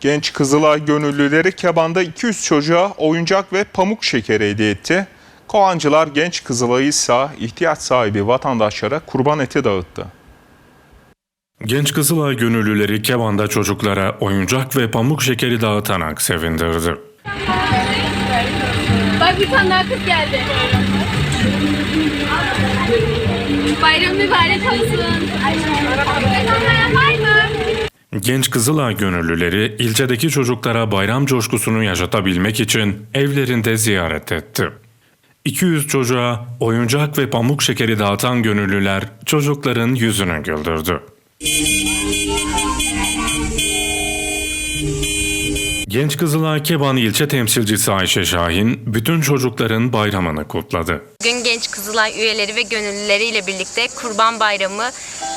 Genç Kızılay gönüllüleri Keban'da 200 çocuğa oyuncak ve pamuk şekeri hediye etti. Kovancılar Genç Kızılay'ı ise ihtiyaç sahibi vatandaşlara kurban eti dağıttı. Genç Kızılay gönüllüleri Keban'da çocuklara oyuncak ve pamuk şekeri dağıtarak sevindirdi. Bak bir tane daha kız geldi. Bayram mübarek olsun. Mı? Genç Kızılay gönüllüleri ilçedeki çocuklara bayram coşkusunu yaşatabilmek için evlerinde ziyaret etti. 200 çocuğa oyuncak ve pamuk şekeri dağıtan gönüllüler çocukların yüzünü güldürdü. Genç Kızılay Keban ilçe temsilcisi Ayşe Şahin bütün çocukların bayramını kutladı. Bugün Genç Kızılay üyeleri ve gönüllüleriyle birlikte Kurban Bayramı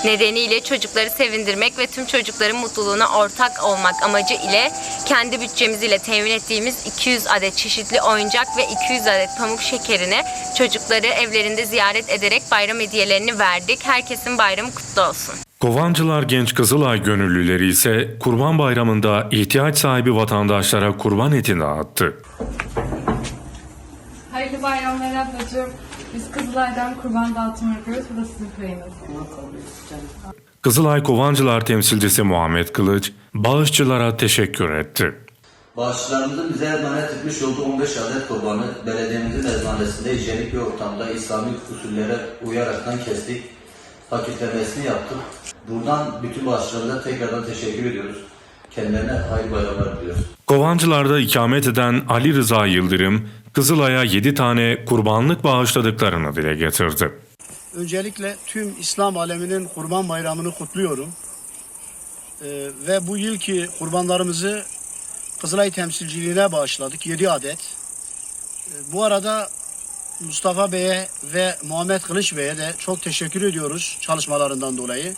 nedeniyle çocukları sevindirmek ve tüm çocukların mutluluğuna ortak olmak amacı ile kendi bütçemiz ile temin ettiğimiz 200 adet çeşitli oyuncak ve 200 adet pamuk şekerini çocukları evlerinde ziyaret ederek bayram hediyelerini verdik. Herkesin bayramı kutlu olsun. Kovancılar Genç Kızılay gönüllüleri ise Kurban Bayramı'nda ihtiyaç sahibi vatandaşlara kurban eti dağıttı. Hayırlı bayramlar ablacığım. Biz Kızılay'dan kurban dağıtımı yapıyoruz. Bu da sizin payınız. Kızılay Kovancılar temsilcisi Muhammed Kılıç, bağışçılara teşekkür etti. Bağışçılarımızın bize emanet etmiş olduğu 15 adet kurbanı belediyemizin eczanesinde hijyenik bir ortamda İslami usullere uyaraktan kestik. Paketlemesini yaptık. Buradan bütün bağışçılarımıza tekrardan teşekkür ediyoruz. Kendilerine hayırlı bayramlar diliyoruz. Kovancılar'da ikamet eden Ali Rıza Yıldırım, Kızılay'a 7 tane kurbanlık bağışladıklarını dile getirdi. Öncelikle tüm İslam aleminin Kurban Bayramı'nı kutluyorum. Ee, ve bu yılki kurbanlarımızı Kızılay temsilciliğine bağışladık 7 adet. Ee, bu arada Mustafa Bey'e ve Muhammed Kılıç Bey'e de çok teşekkür ediyoruz çalışmalarından dolayı.